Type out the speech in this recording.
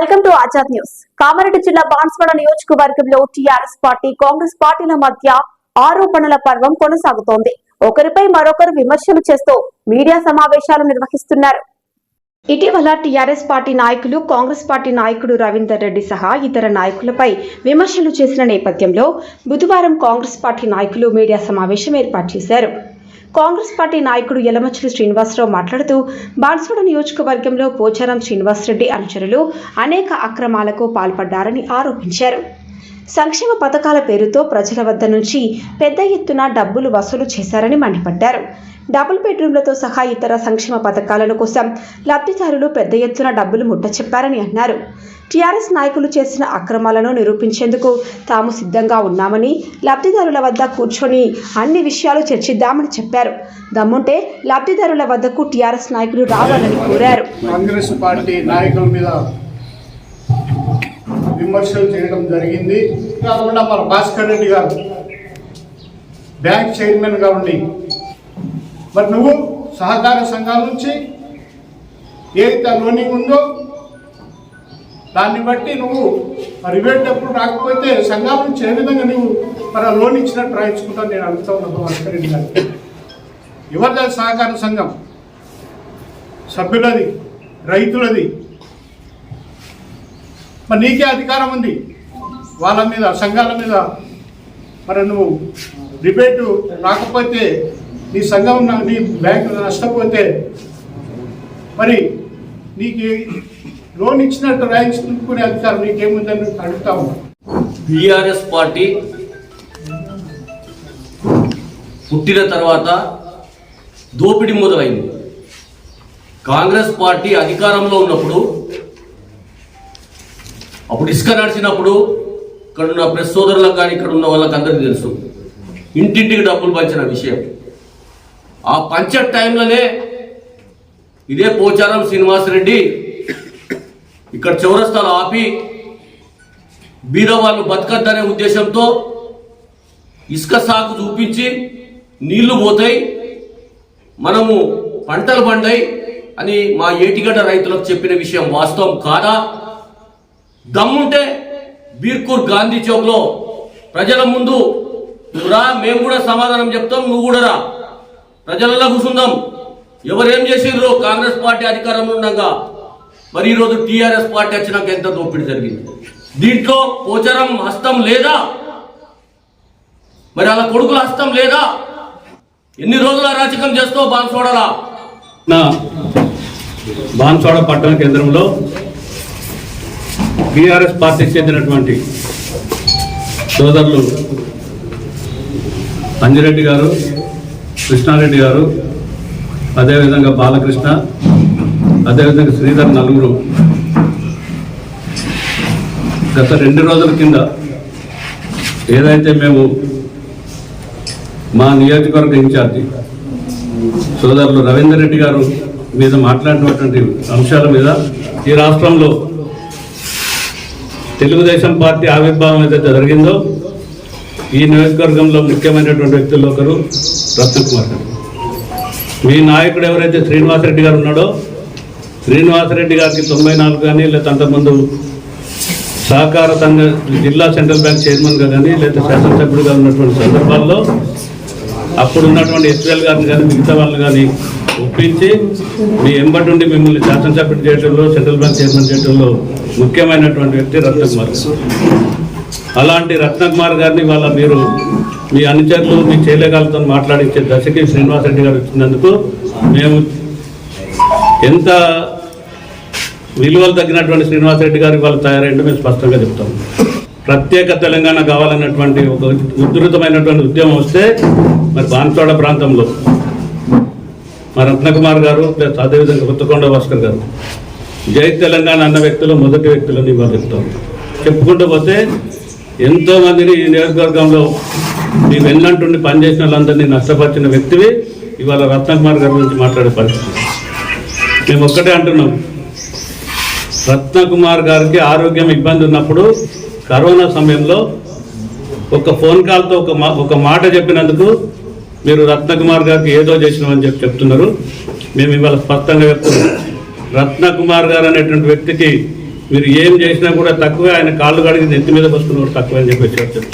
Welcome to Azad news. Kamareddy జిల్లా బాన్స్వాడ నియోజకవర్గంలో TRS party Congress పార్టీల మధ్య ఆరోపణల పర్వం కొనసాగుతోంది. ఒకరిపై మరొకరు విమర్శలు చేస్తూ మీడియా సమావేశాలు నిర్వహిస్తున్నారు. ఇటీవల టీఆర్ఎస్ పార్టీ నాయకులు కాంగ్రెస్ పార్టీ నాయకుడు రవీందర్ రెడ్డి సహా ఇతర నాయకులపై విమర్శలు చేసిన నేపథ్యంలో బుధవారం కాంగ్రెస్ పార్టీ నాయకులు మీడియా సమావేశం ఏర్పాటు చేశారు. కాంగ్రెస్ పార్టీ నాయకుడు యలమచిలి శ్రీనివాసరావు మాట్లాడుతూ బాన్సుడ నియోజకవర్గంలో పోచారం శ్రీనివాసరెడ్డి అనుచరులు అనేక అక్రమాలకు పాల్పడ్డారని ఆరోపించారు. సంక్షేమ పథకాల పేరుతో ప్రజల వద్ద నుంచి పెద్ద ఎత్తున డబ్బులు వసూలు చేశారని మండిపడ్డారు. డబుల్ బెడ్రూమ్లతో సహా ఇతర సంక్షేమ పథకాల కోసం లబ్ధిదారులు పెద్ద ఎత్తున డబ్బులు ముట్ట చెప్పారని అన్నారు. టీఆర్ఎస్ నాయకులు చేసిన అక్రమాలను నిరూపించేందుకు తాము సిద్ధంగా ఉన్నామని లబ్ధిదారుల వద్ద కూర్చొని అన్ని విషయాలు చర్చిద్దామని చెప్పారు. దమ్ముంటే లబ్ధిదారుల వద్దకు టీఆర్ఎస్ నాయకులు రావాలని కోరారు. కాంగ్రెస్ పార్టీ నాయకుల మీద విమర్శలు చేయడం జరిగింది. కాకుండా మన భాస్కర్ రెడ్డి గారు బ్యాంక్ చైర్మన్గా ఉండి మరి నువ్వు సహకార సంఘాల నుంచి ఏదైతే లోనింగ్ ఉందో దాన్ని బట్టి నువ్వు మరి ఇవేటప్పుడు రాకపోతే సంఘాల నుంచి ఏ విధంగా నువ్వు మరి ఆ లోన్ ఇచ్చినట్టు రాయించుకుంటా నేను అడుగుతా ఉన్నాను గారు. సహకార సంఘం? సభ్యులది రైతులది. మరి నీకే అధికారం ఉంది. వాళ్ళ మీద సంఘాల మీద మరి నువ్వు డిబేటు రాకపోతే నీ సంఘం నీ బ్యాంకు నష్టపోతే మరి నీకు లోన్ ఇచ్చినట్టు రాయించుకునే అధికారం నీకేముందని అడుగుతా ఉన్నా. బీఆర్ఎస్ పార్టీ పుట్టిన తర్వాత దోపిడీ మొదలైంది. కాంగ్రెస్ పార్టీ అధికారంలో ఉన్నప్పుడు అప్పుడు ఇసుక నడిచినప్పుడు ఇక్కడ ఉన్న ప్రెస్ సోదరులకు కానీ ఇక్కడ ఉన్న వాళ్ళకి అందరికీ తెలుసు. ఇంటింటికి డబ్బులు పంచిన విషయం. ఆ పంచర్ టైంలోనే ఇదే పోచారం శ్రీనివాసరెడ్డి ఇక్కడ చౌరస్తాలు ఆపి బీరో వాళ్ళు బతకద్దనే ఉద్దేశంతో ఇసుక సాగు చూపించి నీళ్ళు పోతాయి మనము పంటలు పండాయి అని మా ఏటిగడ్డ రైతులకు చెప్పిన విషయం వాస్తవం కాదా? దమ్ముంటే బీర్కూర్ గాంధీ చౌక్లో ప్రజల ముందు నువ్వు రా మేము కూడా సమాధానం చెప్తాం నువ్వు కూడా రా. ప్రజలలో కూర్చుందాం ఎవరేం చేసిండ్రు కాంగ్రెస్ పార్టీ అధికారంలో ఉండగా. మరి ఈరోజు టీఆర్ఎస్ పార్టీ వచ్చినాక ఎంత దోపిడీ జరిగింది? దీంట్లో పోచరం హస్తం లేదా? మరి అలా కొడుకుల హస్తం లేదా? ఎన్ని రోజులు అరాచకం చేస్తావు బాన్సోడలా? నా పట్టణ కేంద్రంలో బీఆర్ఎస్ పార్టీకి చెందినటువంటి సోదరులు అంజిరెడ్డి గారు కృష్ణారెడ్డి గారు అదేవిధంగా బాలకృష్ణ అదేవిధంగా శ్రీధర్ నలుగురు. గత రెండు రోజుల కింద ఏదైతే మేము మా నియోజకవర్గ ఇన్ఛార్జి సోదరులు రవీందర్ రెడ్డి గారు మీద మాట్లాడినటువంటి అంశాల మీద ఈ రాష్ట్రంలో తెలుగుదేశం పార్టీ ఆవిర్భావం ఏదైతే జరిగిందో ఈ నియోజకవర్గంలో ముఖ్యమైనటువంటి వ్యక్తుల్లో ఒకరు రత్నకుమార్ మీ నాయకుడు ఎవరైతే శ్రీనివాసరెడ్డి గారు ఉన్నాడో శ్రీనివాసరెడ్డి గారికి తొంభై నాలుగు కానీ లేదా అంతకుముందు సహకార సంఘ జిల్లా సెంట్రల్ బ్యాంక్ చైర్మన్గా కానీ లేదా శాసనసభ్యుడిగా ఉన్నటువంటి సందర్భాల్లో అప్పుడు ఉన్నటువంటి ఎస్ఎల్ గారిని కానీ మిగతా వాళ్ళని కానీ ఒప్పించి మీ ఎంబటి ఉండి మిమ్మల్ని శాసనసభ్యుడు చేయడంలో సెంట్రల్ బ్యాంక్ చైర్మన్ చేయడంలో ముఖ్యమైనటువంటి వ్యక్తి రత్నకుమార్ అలాంటి రత్నకుమార్ గారిని వాళ్ళ మీరు మీ అనుచరులు మీ చేయలేగాలతో మాట్లాడించే దశకి శ్రీనివాసరెడ్డి గారు వచ్చినందుకు మేము ఎంత విలువలు తగ్గినటువంటి శ్రీనివాసరెడ్డి గారు వాళ్ళు తయారైందో మేము స్పష్టంగా చెప్తాం. ప్రత్యేక తెలంగాణ కావాలన్నటువంటి ఒక ఉధృతమైనటువంటి ఉద్యమం వస్తే మరి బాన్సోడ ప్రాంతంలో మా రత్నకుమార్ గారు ప్లస్ అదేవిధంగా కొత్తకొండ భాస్కర్ గారు జై తెలంగాణ అన్న వ్యక్తులు మొదటి వ్యక్తులని వాళ్ళు చెప్తాం. చెప్పుకుంటూ పోతే ఎంతో మందిని ఈ నియోజకవర్గంలో మీ వెన్నంటుండి పనిచేసిన వాళ్ళందరినీ నష్టపరిచిన వ్యక్తివి ఇవాళ రత్నకుమార్ గారి గురించి మాట్లాడే పరిస్థితి. మేము ఒక్కటే అంటున్నాం. రత్నకుమార్ గారికి ఆరోగ్యం ఇబ్బంది ఉన్నప్పుడు కరోనా సమయంలో ఒక ఫోన్ కాల్తో ఒక మా ఒక మాట చెప్పినందుకు మీరు రత్నకుమార్ గారికి ఏదో చేసినామని చెప్పి చెప్తున్నారు. మేము ఇవాళ స్పష్టంగా చెప్తున్నాం. రత్నకుమార్ గారు అనేటువంటి వ్యక్తికి మీరు ఏం చేసినా కూడా తక్కువే ఆయన కాళ్ళు కడిగి నెత్తి మీద వస్తున్న కూడా తక్కువే అని చెప్పేసి చెప్తారు.